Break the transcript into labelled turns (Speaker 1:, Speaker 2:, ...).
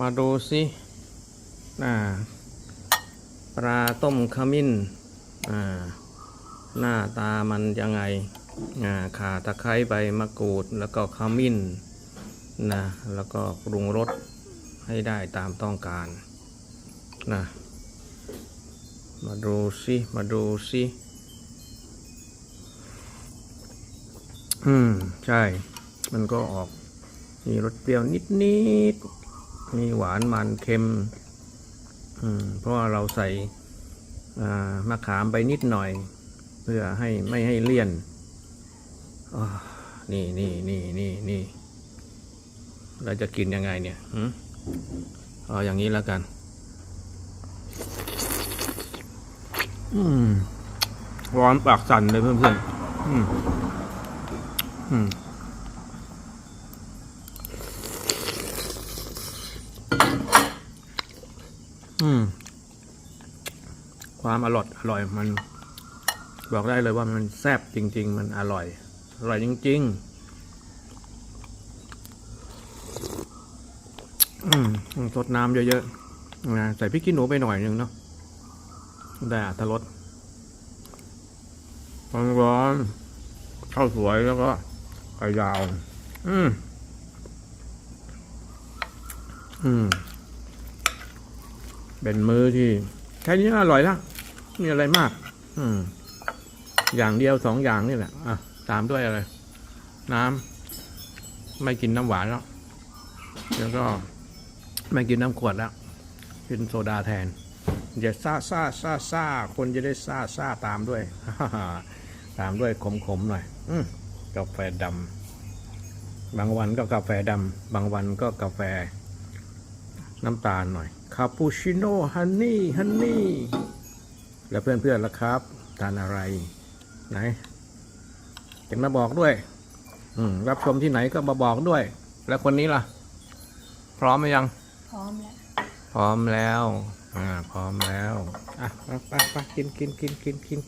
Speaker 1: มาดูสิอ่าปลาต้มขมิ้นอ่าหน้าตามันยังไงอ่าข่าตะไคร้ใบมะกรูดแล้วก็ขมิ้นนะแล้วก็ปรุงรสให้ได้ตามต้องการนะมาดูสิมาดูสิอืม ใช่ มันก็ออกมีรสเปรี้ยวนิดนิด มีหวานมันเค็มอืมเพราะว่าเราใส่มะขามไปนิดหน่อย เพื่อให้ไม่ให้เลี่ยนอานี่นี่นี่นี่นี่เราจะกินยังไงเนี่ยหืมเอาอย่างนี้แล้วกัน อืมร้อนปากสั่นเลยเพื่อนๆอืมอืม อืม ความอร่อยอร่อยมัน บอกได้เลยว่ามันแซ่บจริง ๆ มันอร่อย อร่อยจริง ๆ อืมสดน้ำเยอะๆนะใส่พริกขี้หนูไปหน่อยหนึงเนาะได้อัตรสร้อนๆข้าวสวยแล้วก็ไข่ดาว อืม อืม เป็นมื้อที่แค่นี้อร่อยแล้วมีอะไรมาก อืม อย่างเดียวสองอย่างนี่แหละ อะ ตามด้วยอะไร น้ำไม่กินน้ำหวานแล้ว แล้วก็ไม่กินน้ำขวดแล้ว กินโซดาแทนอย่าซาซาซาซาคนจะได้ซาซาตามด้วย ตามด้วยขมขมๆหน่อยอกาแฟดำบางวันก็กาแฟดำบางวันก็กาแฟ น้ำตาลหน่อย คาปูชิโน่ฮันนี่ฮันนี่แล้วเพื่อนๆล่ะครับ ทานอะไร ไหนเห็นมาบอกด้วย อืมรับชมที่ไหนก็มาบอกด้วย แล้วคนนี้ล่ะ พร้อมไหมยัง
Speaker 2: พร้อมแล้ว
Speaker 1: พร้อมแล้ว อ่า พร้อมแล้ว อะไปไปไปกินกินกินกินกิน